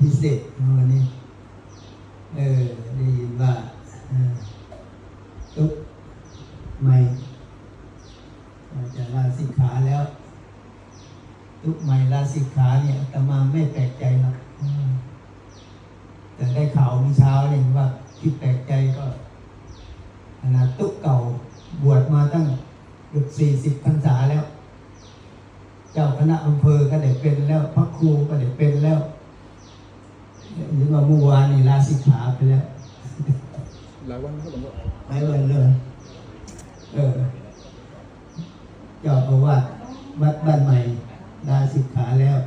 พิเศษวันนี้ เออ ได้ยินว่าตุ๊กไม่จะลาสิกขาแล้วทุกใหม่ลาสิกขาเนี่ยตมาไม่แปลกใจหรอกแต่ได้ข่าวเมื่อเช้าเนี่ยว่าที่แปลกใจก็ขนาดตุ๊กเก่าบวชมาตั้งเกือบสี่สิบพรรษาแล้ว เจ้าคณะอำเภอก็ได้เป็นแล้ว พระครูก็ได้เป็นแล้วหรือว่าเมื่อวานนี่ลาสิกขา ไปแล้วหลายวันนะครับหลวงพ่อไม่เลินเลยเออเจ้าอาวาสวัดบ้านใหม่ลาสิกขาแล้ว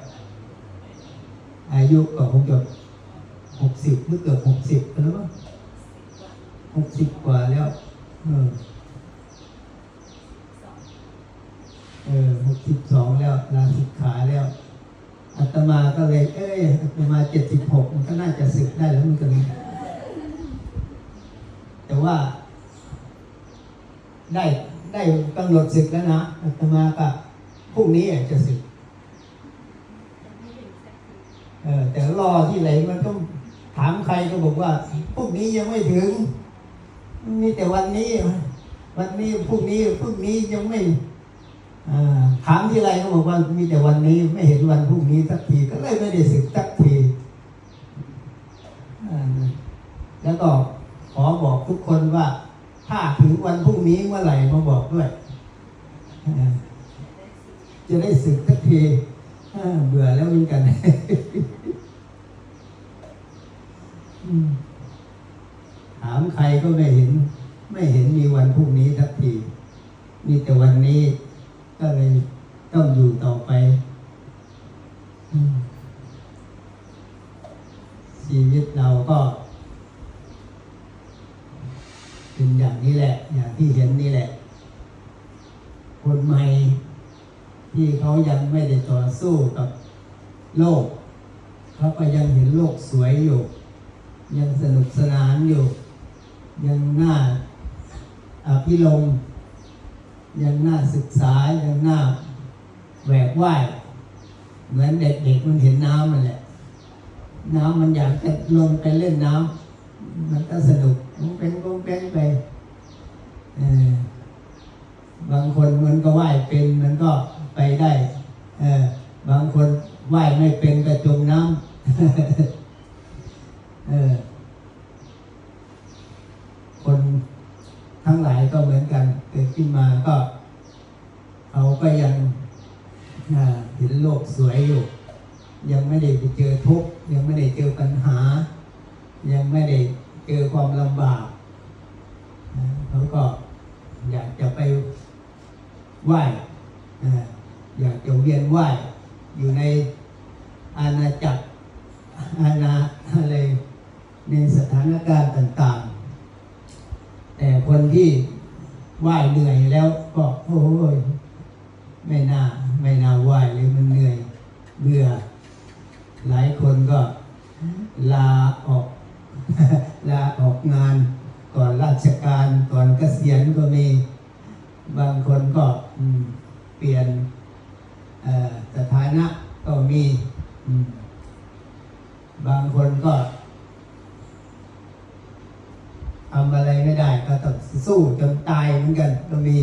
อายุก็คงจะหกสิบหรือเกือบหกสิบแล้วมั้งหกสิบกว่าแล้วเออเออหกสิบสองแล้วลาสิกขาแล้วอาตมาก็เลย เอ้ยอาตมาเจ็ดสิบหกมันก็น่าจะศึกได้แล้วมันก็มีแต่ ว่า ได้ได้กำหนดศึกแล้วนะอาตมาก็พรุ่งนี้จะศึกเออแต่รอที่ไหนมันต้องถามใครก็บอกว่าพรุ่งนี้ยังไม่ถึงมีแต่วันนี้ วันนี้พรุ่งนี้พรุ่งนี้ยังไม่ถามที่ไรก็บอกว่ามีแต่วันนี้ไม่เห็นวันพรุ่งนี้สักทีก็เลยไม่ได้ศึกสักทีแล้วก็ อบอกทุกคนว่า ถ้าถึงวันพรุ่งนี้เมื่อไหร่มาบอกด้วย จะได้ศึกสักทีเบื่อแล้วเหมือนกันถามใครก็ไม่เห็น ไม่เห็นมีวันพรุ่งนี้สักทีมีแต่วันนี้ก็เลยต้องอยู่ต่อไปชีวิตเราก็ เป็นอย่างนี้แหละ อย่างที่เห็นนี่แหละ คนใหม่ที่เขายังไม่ได้ต่อสู้กับโลกเขาก็ยังเห็นโลกสวยอยู่ ยังสนุกสนานอยู่ ยังน่าอภิรมย์ยังน่าศึกษายังน่าแหวกว่ายเหมือนเด็กๆมันเห็นน้ำมันแหละ น้ำมันอยากจะลงไปเล่นน้ำ มันก็สนุกกงเป็นกงเป็นไปบางคนมันก็ว่ายเป็นมันก็ไปได้เออบางคนว่ายไม่เป็นก็จมน้ำเออคนทั้งหลายก็เหมือนกันเกิดขึ้นมาก็เขาก็ยังเห็นโลกสวยอยู่ ยังไม่ได้ไปเจอทุกยังไม่ได้เจอปัญหา ยังไม่ได้เจอความลำบากเขาก็อยากจะไปไหว้อ่อยากจะเวียนไหว้อยู่ในอาณาจักรอาณาอะไรในสถานการณ์ต่างๆ แต่คนที่ไหว้เหนื่อยแล้วก็โอ้ยไม่น่าไม่น่าไหว้เลยมันเหนื่อยเบื่อ หลายคนก็ลาออก ลาออกงานก่อนราชการก่อนเกษียณก็มี บางคนก็เปลี่ยนเอ่อสถานะก็มี บางคนก็ทำอะไรไม่ได้ก็ต้องสู้จนตายเหมือนกันก็มี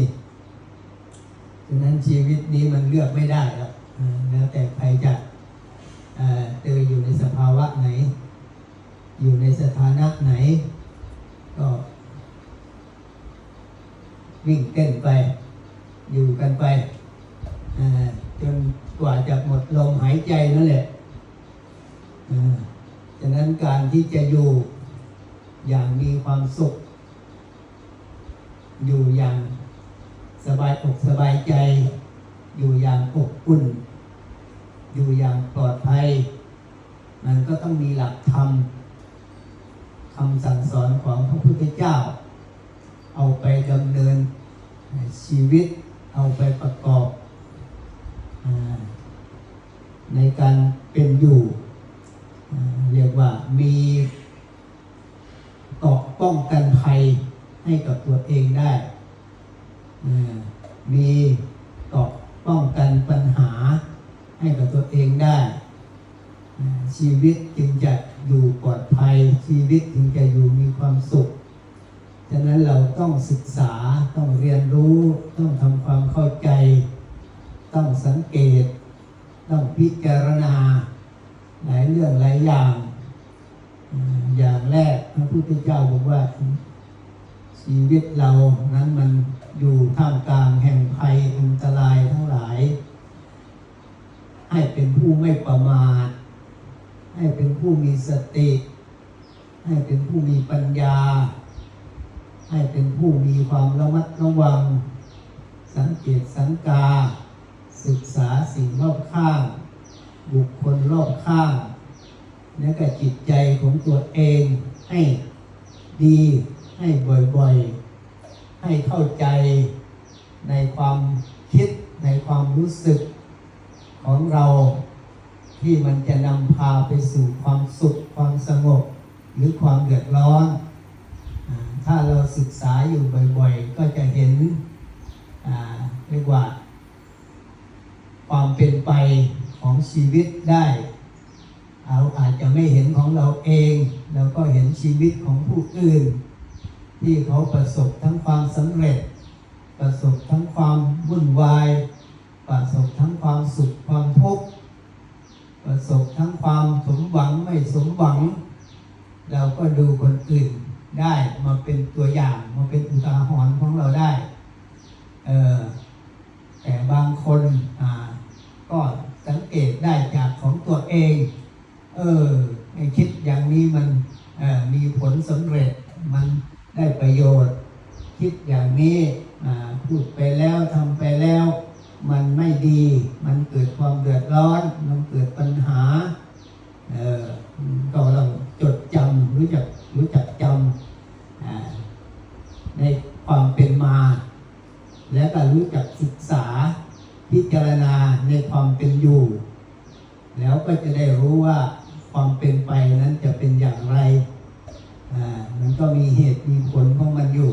ฉะนั้นชีวิตนี้มันเลือกไม่ได้หรอกอ่าแล้วแต่ใครจะเอ่อเจออยู่ในสภาวะไหน อยู่ใน สถานะไหน ก็ วิ่งเต้นไป อยู่กันไปจนกว่าจะหมดลมหายใจนั่นแหละอ่าฉะนั้นการที่จะอยู่อย่างมีความสุข อยู่อย่างสบายอกสบายอย่างอบอุ่น อยู่อย่างปลอดภัย มันก็ต้องมีหลักธรรม คำสั่งสอนของพระพุทธเจ้า เอาไปดำเนินชีวิตเอาไปประกอบอในการเป็นอยู่ เรียกว่ามีเกาะป้องกันภัยให้กับตัวเองได้ มีเกาะป้องกันปัญหาให้กับตัวเองได้ ชีวิตจึงจะ อยู่ปลอดภัยชีวิตจึงจะอยู่มีความสุข ฉะนั้นเราต้องศึกษาต้องเรียนรู้ต้องทำความเข้าใจ ต้องสังเกต ต้องพิจารณา หลายเรื่องหลายอย่างอ่าอย่างแรกพระพุทธเจ้าบอกว่า ชีวิตเรานั้นมันอยู่ท่ามกลางแห่งภัยอันตรายทั้งหลาย ให้เป็นผู้ไม่ประมาท ให้เป็นผู้มีสติ ให้เป็นผู้มีปัญญา ให้เป็นผู้มีความระมัดระวัง สังเกตสังกา ศึกษาสิ่งรอบข้าง บุคคลรอบข้าง และก็จิตใจของตัวเองให้ดีให้บ่อยๆ ให้เข้าใจในความคิดในความรู้สึกของเรา ที่มันจะนำพาไปสู่ความสุขความสงบ หรือความเดือดร้อน ถ้าเราศึกษาอยู่บ่อยๆ ก็จะเห็นเรียกว่า ความเป็นไปของชีวิตได้เราอาจจะไม่เห็นของเราเองเราก็เห็นชีวิตของผู้อื่น ที่เขาประสบทั้งความสำเร็จ ประสบทั้งความวุ่นวาย ประสบทั้งความสุขความทุกข์ ประสบทั้งความสมหวังไม่สมหวัง เราก็ดูคนอื่นได้มาเป็นตัวอย่างมาเป็นอุทาหรณ์ของเราได้เออแต่บางคนอ่าก็สังเกตได้จากของตัวเอง เออคิดอย่างนี้มันมีผลสำเร็จมันได้ประโยชน์ คิดอย่างนี้พูดไปแล้วทำไปแล้ว มันไม่ดี มันเกิดความเดือดร้อน มันเกิดปัญหาเออก็ต้องจดจำรู้จักรู้จักจำในความเป็นมา แล้วก็รู้จักศึกษาพิจารณาในความเป็นอยู่ แล้วก็จะได้รู้ว่าความเป็นไปนั้นจะเป็นอย่างไรอ่ามันก็มีเหตุมีผลของมันอยู่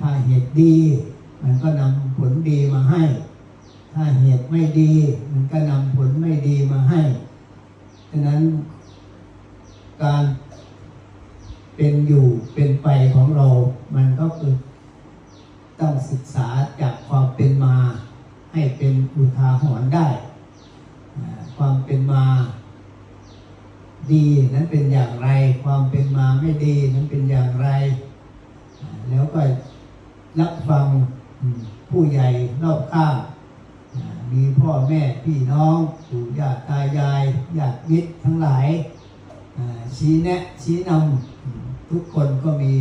ถ้าเหตุดี มันก็นำผลดีมาให้ ถ้าเหตุไม่ดี มันก็นำผลไม่ดีมาให้ฉะนั้นการเป็นอยู่เป็นไปของเรา มันก็คือต้องศึกษาจากความเป็นมา ให้เป็นอุทาหรณ์ได้ ความเป็นมาดีนั้นเป็นอย่างไร ความเป็นมาไม่ดีนั้นเป็นอย่างไร แล้วก็รับฟังผู้ใหญ่รอบข้าง พ่อแม่พี่น้องปู่ย่าตายายญาติมิตรทั้งหลายชี้แนะชี้นำทุกคนก็มี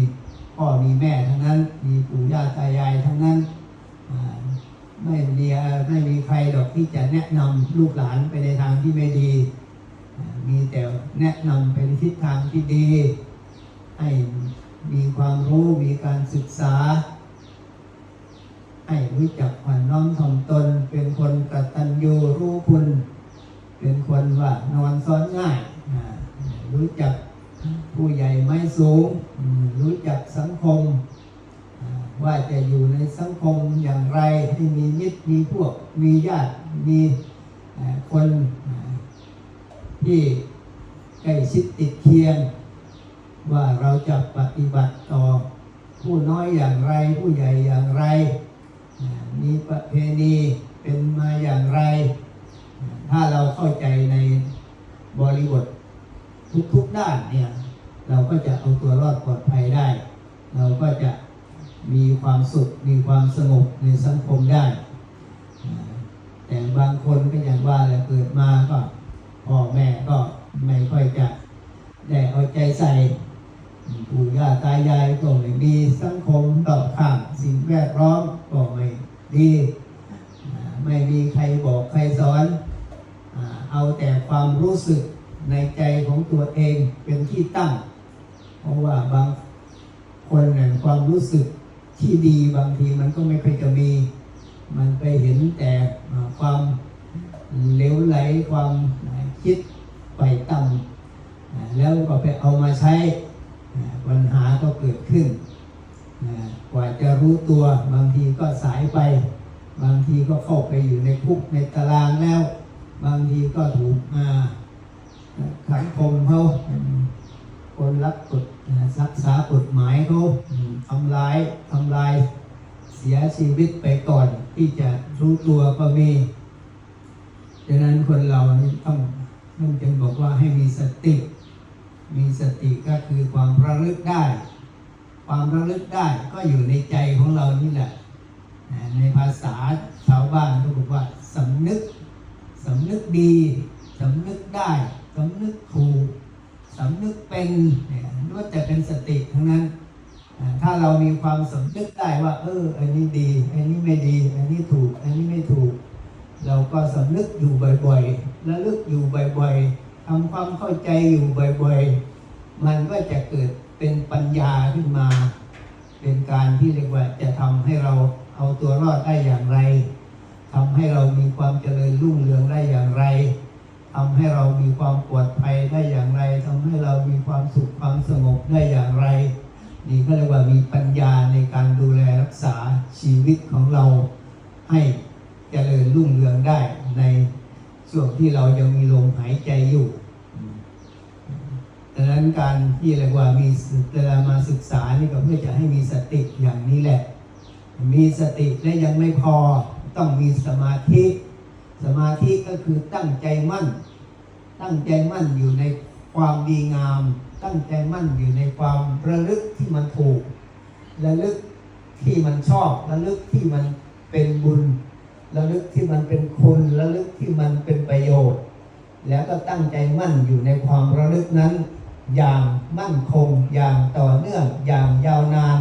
พ่อมีแม่ทั้งนั้น มีปู่ย่าตายายทั้งนั้นไม่มีไม่มีใครหรอกที่จะแนะนำลูกหลานไปในทางที่ไม่ดี มีแต่แนะนำไปในทิศทางที่ดี ให้มีความรู้มีการศึกษา ให้รู้จักผ่อนน้อมถ่อมตน เป็นคนกตัญญูรู้คุณ เป็นคนว่านอนซ้อนง่ายรู้จักผู้ใหญ่ไม่สูง รู้จักสังคม ว่าจะอยู่ในสังคมอย่างไรให้มีมิตรมีพวกมีญาติมีคนที่ใกล้ชิดติดเคียง ว่าเราจะปฏิบัติต่อ ผู้น้อยอย่างไรผู้ใหญ่อย่างไร มีประเพณีเป็นมาอย่างไร ถ้าเราเข้าใจในบริบททุกๆด้านเนี่ยเราก็จะเอาตัวรอดปลอดภัยได้ เราก็จะมีความสุข มีความสงบในสังคมได้ แต่บางคนก็อย่างว่าแหละเกิดมาก็พ่อแม่ก็ไม่ค่อยจะได้เอาใจใส่ ปู่ย่าตายายก็ไม่มีสังคมตอบข้างสิ่งแวดล้อมก็ไม่ดี ไม่มีใครบอกใครสอนเอาแต่ความรู้สึกในใจของตัวเองเป็นที่ตั้ง เพราะว่าบางคนเนี่ยความรู้สึกที่ดีบางทีมันก็ไม่เคยจะมี มันไปเห็นแต่ความเลวไหลความคิดไปต่ำแล้วก็ไปเอามาใช้ ปัญหาก็เกิดขึ้นอ่ากว่าจะรู้ตัวบางทีก็สายไป บางทีก็เข้าไปอยู่ในคุกในตารางแล้ว บางทีก็ถูกอ่าสังคมเขาคนรักกฎรักษากฎหมายเขาทำลายทำลายเสียชีวิตไปก่อนที่จะรู้ตัวก็มีดังนั้นคนเราต้องต้องจึงบอกว่าให้มีสติ มีสติก็คือความระลึกได้ ความระลึกได้ก็อยู่ในใจของเรานี่แหละ ในภาษาชาวบ้านก็บอกว่าสำนึกสำนึกดีสำนึกได้สำนึกถูกสำนึกเป็นเนี่ยล้วนแต่เป็นสติทั้งนั้น ถ้าเรามีความสำนึกได้ว่า เออ อันนี้ดี อันนี้ไม่ดี อันนี้ถูก อันนี้ไม่ถูก เราก็สำนึกอยู่บ่อยๆระลึกอยู่บ่อยๆ ทำความเข้าใจอยู่บ่อยๆ มันก็จะเกิดเป็นปัญญาขึ้นมา เป็นการที่เรียกว่าจะทำให้เราเอาตัวรอดได้อย่างไรทำให้เรามีความเจริญรุ่งเรืองได้อย่างไรทำให้เรามีความปลอดภัยได้อย่างไรทำให้เรามีความสุขความสงบได้อย่างไร นี่ก็เรียกว่ามีปัญญาในการดูแลรักษาชีวิตของเรา ให้เจริญรุ่งเรืองได้ใน ช่วงที่เรายังมีลมหายใจอยู่ดังนั้นการที่เรียกว่ามีเวลามาศึกษานี่ก็เพื่อจะให้มีสติอย่างนี้แหละ มีสติและยังไม่พอต้องมีสมาธิ สมาธิก็คือตั้งใจมั่น ตั้งใจมั่นอยู่ในความดีงาม ตั้งใจมั่นอยู่ในความระลึกที่มันถูก ระลึกที่มันชอบ ระลึกที่มันเป็นบุญ ระลึกที่มันเป็นคุณระลึกที่มันเป็นประโยชน์ แล้วก็ตั้งใจมั่นอยู่ในความระลึกนั้น อย่างมั่นคง อย่างต่อเนื่อง อย่างยาวนาน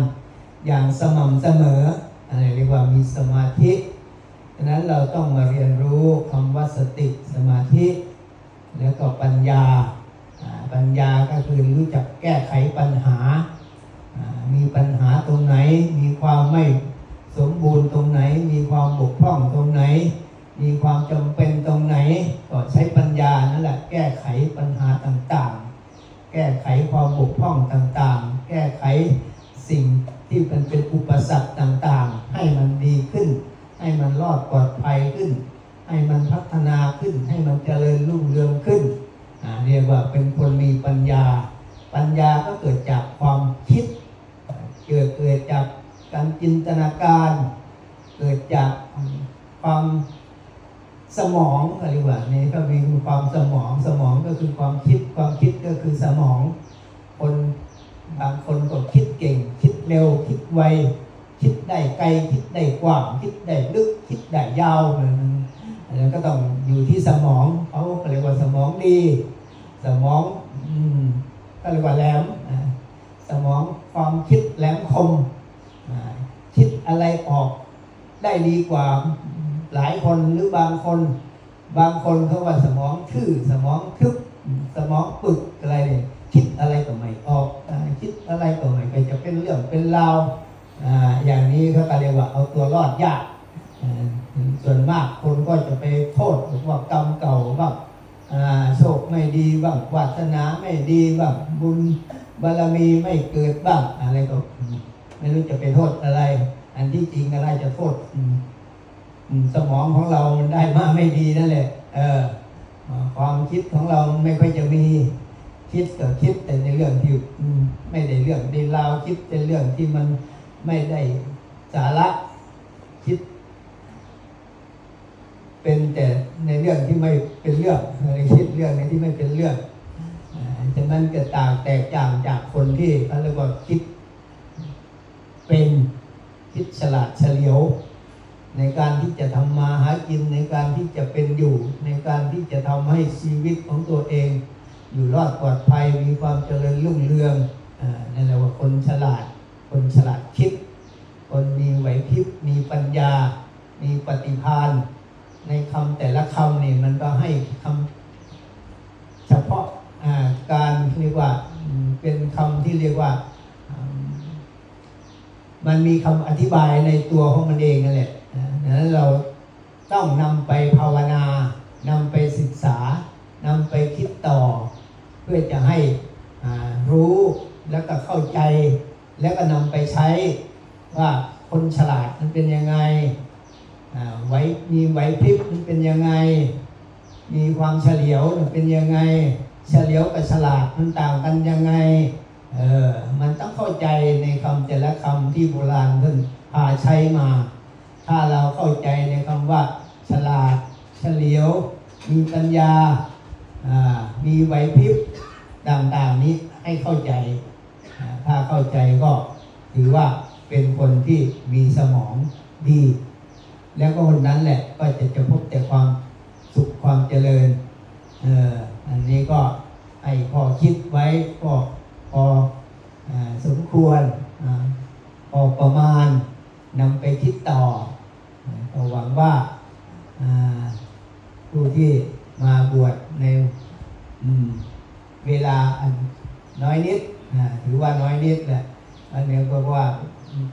อย่างสม่ำเสมออะไรเรียกว่ามีสมาธิดังนั้นเราต้องมาเรียนรู้คำว่าสติสมาธิ แล้วก็ปัญญา ปัญญาก็คือรู้จักแก้ไขปัญหา มีปัญหาตรงไหนมีความไม่ สมบูรณ์ตรงไหน มีความบกพร่องตรงไหน มีความจำเป็นตรงไหน ก็ใช้ปัญญานั่นแหละแก้ไขปัญหาต่างๆ แก้ไขความบกพร่องต่างๆ แก้ไขสิ่งที่มันเป็นอุปสรรคต่างๆ ให้มันดีขึ้น ให้มันรอดปลอดภัยขึ้น ให้มันพัฒนาขึ้น ให้มันเจริญรุ่งเรืองขึ้นอ่าเรียกว่าเป็นคนมีปัญญา ปัญญาก็เกิดจากความคิด เกิดเกิดจาก การจินตนาการเกิดจากความสมองอะไรยกว่านี่ก็มีความสมองสมองก็คือความคิดความคิดก็คือสมอง คนบางคนก็คิดเก่ง คิดเร็ว คิดไว คิดได้ไกล คิดได้กว้าง คิดได้ลึก คิดได้ยาวมันอันนั้นก็ต้องอยู่ที่สมองเขาเรียกว่าสมองดี สมองอืมก็เรียกว่าแหลมสมองความคิดแหลมคม อะไรออกได้ดีกว่าหลายคนหรือบางคน บางคนเขาว่าสมองทื่อสมองทึบสมองปึกอะไรเนี่ยคิดอะไรก็ไม่ออกคิดอะไรก็ไม่ไปจะเป็นเรื่องเป็นราวอ่าอย่างนี้เขาก็เรียกว่าเอาตัวรอดยากส่วนมากคนก็จะไปโทษว่ากรรมเก่าบ้างอ่าโชคไม่ดีบ้างวาสนาไม่ดีบ้างบุญบารมีไม่เกิดบ้างอะไรก็ไม่รู้จะไปโทษอะไร อันที่จริงอะไรจะโทษสมองของเรามันได้มาไม่ดีนั่นแหละ เออ ความคิดของเราไม่ค่อยจะมี คิดก็คิดแต่ในเรื่องที่ไม่ได้เรื่องในราวคิดในเรื่องที่มันไม่ได้สาระคิด เป็นแต่ในเรื่องที่ไม่เป็นเรื่องอะไรคิดเรื่องในที่ไม่เป็นเรื่องฉะนั้นก็ต่างแตกต่างจากคนที่เขาเรียกว่าคิดเป็น คิดฉลาดเฉลียว ในการที่จะทำมาหากินในการที่จะเป็นอยู่ ในการที่จะทำให้ชีวิตของตัวเอง อยู่รอดปลอดภัยมีความเจริญรุ่งเรืองนั่นแหละว่าคนฉลาด คนฉลาดคิด คนมีไหวพริบมีปัญญา มีปฏิภาณในคำแต่ละคำนี่มันก็ให้คำเฉพาะการเรียกว่าเป็นคำที่เรียกว่า มันมีคำอธิบายในตัวของมันเองนั่นแหละนะดังนั้นเราต้องนำไปภาวนานำไปศึกษานำไปคิดต่อ เพื่อจะให้รู้แล้วก็เข้าใจ แล้วก็นำไปใช้ว่าคนฉลาดมันเป็นยังไงไหวมีไหวพริบมันเป็นยังไง มีความเฉลียวมันเป็นยังไง เฉลียวกับฉลาดมันต่างกันยังไง เออ ใจในคำแต่ละคำที่โบราณท่านพาใช้มา ถ้าเราเข้าใจในคำว่า ฉลาด เฉลียว มีปัญญา มีไหวพริบต่างๆนี้ให้เข้าใจ ถ้าเข้าใจก็ถือว่าเป็นคนที่มีสมองดี แล้วก็คนนั้นแหละก็จะจะพบแต่ความสุขความเจริญ เอออันนี้ก็ให้พอคิดไว้ก็พอ สมควรอาพอประมาณนำไปคิดต่อก็หวังว่าผู้ที่มาบวชในเวลาอันน้อยนิดถือว่าน้อยนิดแหละอันนี้ก็ว่า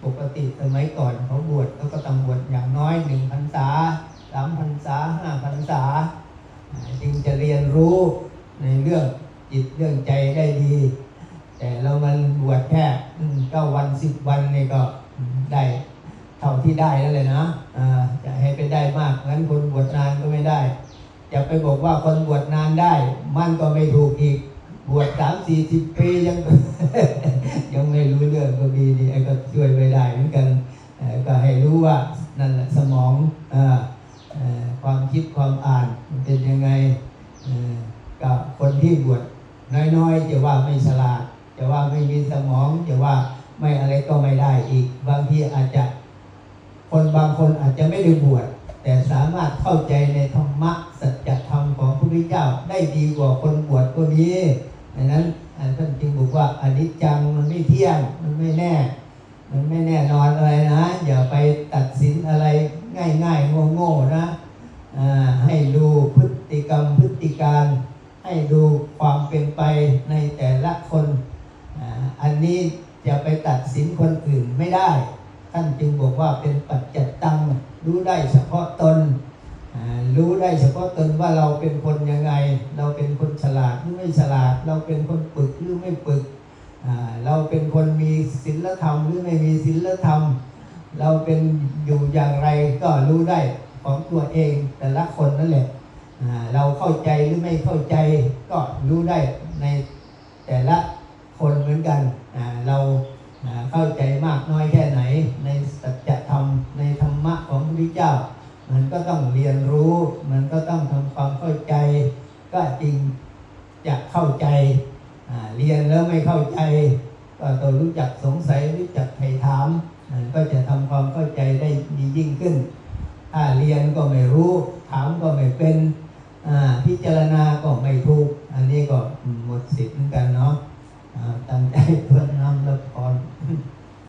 ปกติสมัยก่อนเขาบวชเขาก็ต้องบวชอย่างน้อยหนึ่งพรรษาสามพรรษาห้าพรรษา จึงจะเรียนรู้ในเรื่องจิตเรื่องใจได้ดี แต่เรามันบวชแค่เก้าวันสิบวันนี่ก็ได้เท่าที่ได้แล้วเลยนะอ่าจะให้ไปได้มากงั้นคนบวชนานก็ไม่ได้จะไปบอกว่าคนบวชนานได้ มันก็ไม่ถูกอีก บวชสามสี่สิบปียัง ยังไม่รู้เรื่องก็มีดีไอ้ก็ช่วยไม่ได้เหมือนกันก็ให้รู้ว่านั่นแหละสมองอ่อเอ่อความคิดความอ่านมันเป็นยังไงกับคนที่บวชน้อยๆจะว่าไม่ฉลาด จะว่าไม่มีสมองจะว่าไม่อะไรก็ไม่ได้อีก บางทีอาจจะ คนบางคนอาจจะไม่ได้บวชแต่สามารถเข้าใจในธรรมะสัจธรรมของพระพุทธเจ้าได้ดีกว่าคนบวชก็มีดังนั้นท่านจึงบอกว่าอนิจจังมันไม่เที่ยงมันไม่แน่ มันไม่แน่นอนอะไรนะอย่าไปตัดสินอะไรง่ายๆโง่ๆนะให้ดูพฤติกรรมพฤติการ ให้ดูความเป็นไปในแต่ละคน อันนี้จะไปตัดสินคนอื่นไม่ได้ ท่านจึงบอกว่าเป็นปัจจัตตังรู้ได้เฉพาะตน รู้ได้เฉพาะตนว่าเราเป็นคนยังไง เราเป็นคนฉลาดหรือไม่ฉลาด เราเป็นคนปึกหรือไม่ปึก เราเป็นคนมีศีลธรรมหรือไม่มีศีลธรรม เราเป็นอยู่อย่างไรก็รู้ได้ของตัวเองแต่ละคนนั่นแหละเราเข้าใจหรือไม่เข้าใจก็รู้ได้ในแต่ละ คนเหมือนกันเราอ่าเข้าใจมากน้อยแค่ไหน ในสัจธรรมในธรรมะของพระพุทธเจ้า มันก็ต้องเรียนรู้มันก็ต้องทำ